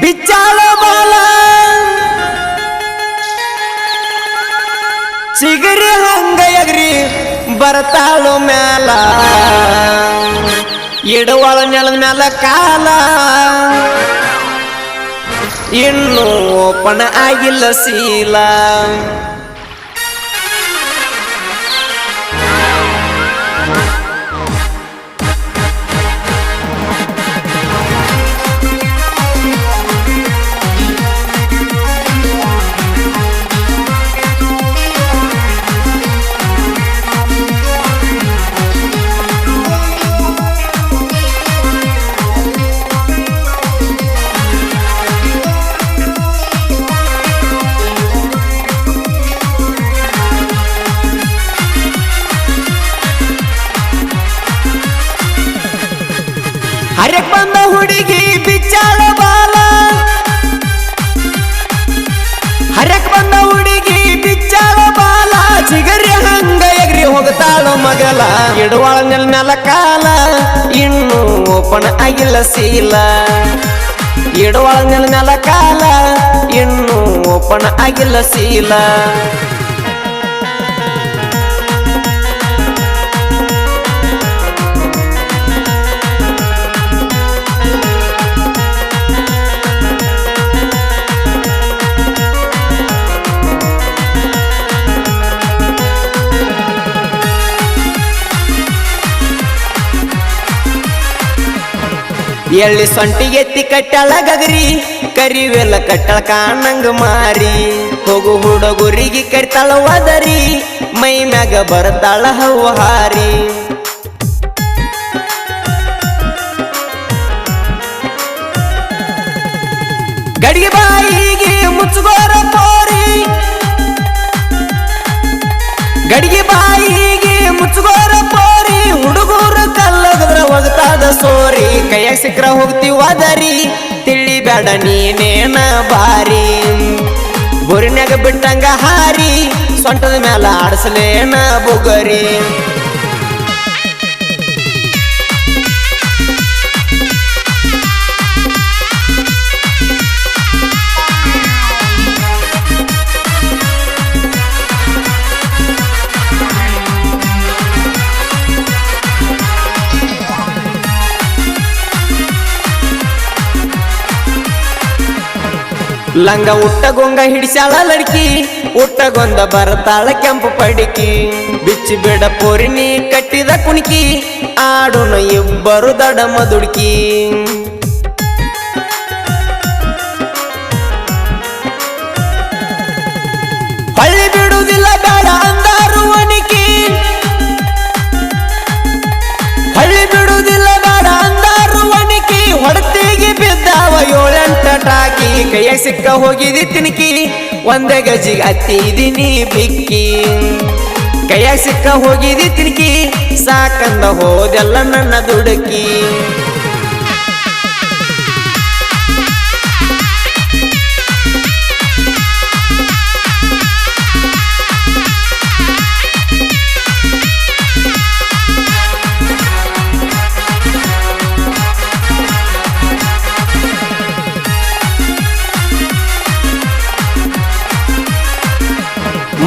ಬಿಚ್ಚಾಳ ಬಾಲ. ಚಿಗರಿ ಹಂಗ ಎಗ್ರಿ ಬರ್ತಾಳು ಮ್ಯಾಲ. ಇಡುವಳ ನೆಲದ ಮ್ಯಾಲ ಕಾಲ. ಇನ್ನು ಓಪನ್ ಆಗಿಲ್ಲ ಸೀಲ. ಹರ್ಯಕ್ ಬಂದ ಹುಡುಗಿ ಬಿಚ್ಚಾಳ ಬಾಲ. ಹರಕ್ ಬಂದ ಹುಡುಗಿ ಬಿಚ್ಚಾಳ ಬಾಲ. ಚಿಗರಿ ಹಂಗ ಎಗ್ರಿ ಹೋಗ್ತಾಳ ಮಗಲ. ಇಡುವಾಳ ನೆಲ ಮ್ಯಾಲ ಕಾಲ, ಇನ್ನು ಓಪನ್ ಆಗಿಲ್ಲ ಸೀಲ. ಇಡುವಳ ನೆಲ ನೆಲ ಕಾಲ, ಇನ್ನು ಓಪನ್ ಆಗಿಲ್ಲ ಸೀಲ. ಎಳ್ಳಿ ಸೊಂಟಿ ಎತ್ತಿ ಕಟ್ಟಳ ಗಗರಿ ಕರಿವೆಲ್ಲ ಕಟ್ಟಳ ಕಾಣಂಗ ಮಾರಿ. ಹೋಗು ಹುಡುಗುರಿಗೆ ಕಟ್ಟಳ ಒದರಿ. ಮೈ ಮ್ಯಾಗ ಬರ್ತಾಳ ಹವ್ವ ಹಾರಿ. ಗಡಿಗೆ ಬಾಯಿಗೆ ಮುಚ್ಚುಗೋರ ಪೋರಿ. ಗಡಿಗೆ ಬಾಯಿಗೆ ಮುಚ್ಚುಗೋರ ಪೋರಿ. ಹುಡುಗರು ಕಲ್ಲಗದ್ರ ಒಗತಾದ ಸೋರಿ. ಕೈಯಾಗ ಸಿಕ್ರ ಹೋಗ್ತೀವಿ ಅದರಿ. ತಿಳಿ ಬೇಡ ನೀನೇನ ಬಾರಿ ಬೋರಿನ್ಯಾಗ ಬಿಟ್ಟಂಗ ಹಾರಿ, ಸೊಂಟದ ಮ್ಯಾಲ ಆಡಸಲೇನ ಬುಗರಿ. ಲಂಗ ಉಟ್ಟಗೊಂಗ ಹಿಡಿಸ್ಯಾಳ ಲಡ್ಕಿ ಉಟ್ಟಗೊಂದ ಬರ್ತಾಳ ಕೆಂಪು ಪಡಿಕಿ ಬಿಚ್ಚಿ ಬಿಡ ಪೋರಿನಿ ಕಟ್ಟಿದ ಕುಣಿಕಿ ಆಡುನ ಇಬ್ಬರು ದಡ ಮದುಡ್ಕಿ ಹಳ್ಳಿ ಬಿಡುವುದಿಲ್ಲ ಬೇಡ ಅಂದಾರು ಒಣಿಕಿ ಹಳ್ಳಿ ಬಿಡುವುದಿಲ್ಲ ಬೇಡ ಅಂದಾರು ಒಣಿಕಿ ಹೊಡತಿಗೆ ಬಿದ್ದಾವ ಏಳೆಂಟ ಟಾಕಿ ಕೈಯಾಗ ಸಿಕ್ಕ ಹೋಗಿದಿ ತಿನ್ಕಿ, ಒಂದ ಗಜಿಗೆ ಹತ್ತಿದೀನಿ ಬಿಕ್ಕಿ. ಕೈಯಾಗ ಸಿಕ್ಕ ಹೋಗಿದಿ ತಿನ್ಕಿ, ಸಾಕಂದ ಹೋದೆಲ್ಲ ನನ್ನ ದುಡುಕಿ.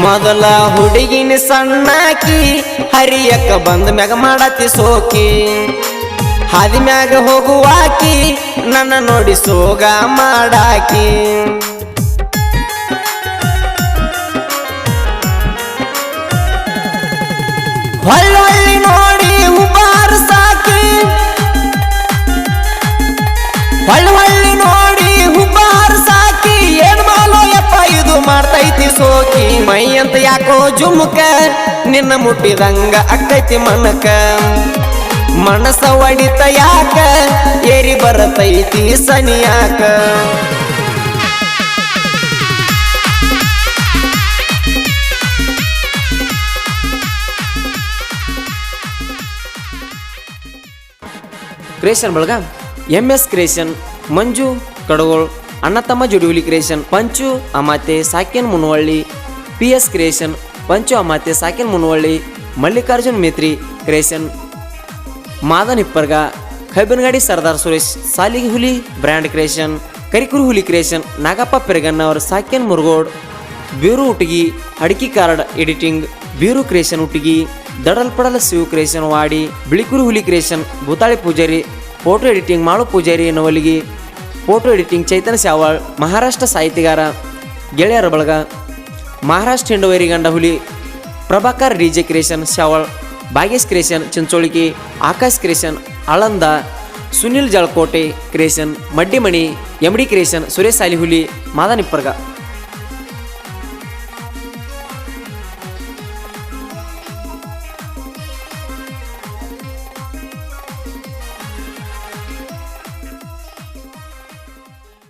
ಮೊದಲ ಹುಡುಗಿನ ಸಣ್ಣಾಕಿ, ಹರಿಯಕ್ಕ ಬಂದ ಮ್ಯಾಗ ಮಾಡತಿ ಸೋಕಿ. ಹಾದಿ ಮ್ಯಾಗ ಹೋಗುವಾಕಿ, ನನ್ನ ನೋಡಿ ಸೋಗ ಮಾಡಾಕಿ. ಹೊಳ್ಳೊಳ್ಳಿ ನೋಡಿ ಸಾಕಿ. ಯಾಕೋ ಜುಮ್ಕ, ನಿನ್ನ ಮುಟ್ಟಿದಂಗ ಅಕ್ಕೈತಿ ಮನಕ. ಮನಸ ಒಡಿತ ಯಾಕ, ಏರಿ ಬರತೈತಿ ಸನಿಯಾಕ. ಕ್ರಿಯೇಷನ್ ಬಳಗ, M S creation Manju Kadagol ಅಣ್ಣ ತಮ್ಮ ಜುಡಿಯುಲಿ ಕ್ರಿಯೇಷನ್ ಪಂಚು ಅಮಾತೆ, ಸಾಕ್ಯನ್ Munavalli P S creation Panchu ಅಮಾತ್ಯ ಸಾಕಿನ್ ಮುನವಳ್ಳಿ ಮಲ್ಲಿಕಾರ್ಜುನ್ ಮೇತ್ರಿ ಕ್ರಿಯೇಷನ್ ಮಾದನ್ ಹಿಪ್ಪರ್ಗ ಕಬ್ಬಿನಗಾಡಿ ಸರ್ದಾರ್ ಸುರೇಶ್ ಸಾಲಿಗಿ ಹುಲಿ ಬ್ರ್ಯಾಂಡ್ ಕ್ರಿಯೇಷನ್ ಕರಿಕುರು ಹುಲಿ ಕ್ರಿಯೇಷನ್ ನಾಗಪ್ಪ ಪೆರಗನ್ನ ಅವರ ಸಾಕ್ಯನ್ ಮುರುಗೋಡ್ ಬೀರು ಉಟಗಿ ಅಡಿಕೆ card editing Biru creation Utagi ದಡಲ್ಪಡಲ Shivu creation ವಾಡಿ ಬಿಳಿಕುರು ಹುಲಿ creation Bhutali Pujari photo editing Malu Pujari Navalagi photo editing Chaitanya ಸ್ಯಾವಾಳ್ Maharashtra ಸಾಹಿತಿಗಾರ ಗೆಳೆಯರ ಬಳಗ ಹಿಂಡವೈರಿ ಗಂಡ ಹುಲಿ, ಪ್ರಭಾಕರ್ ಡಿಜೆ ಕ್ರಿಯೇಷನ್ ಶಾವಳ್ ಭಾಗ್ಯಸ್ ಕ್ರಿಯೇಷನ್ ಚಿಂಚೋಳಿಗೆ ಆಕಾಶ್ ಕ್ರಿಯೇಷನ್ ಆಳಂದ, ಸುನಿಲ್ ಜಳಕೋಟೆ ಕ್ರಿಯೇಷನ್ ಮಡ್ಡಿಮಣಿ ಎಮ್ಡಿ ಕ್ರಿಯೇಷನ್ ಸುರೇಶ್ ಸಾಲಿಹುಲಿ, ಮಾದನಿಪ್ಪರ್ಗ.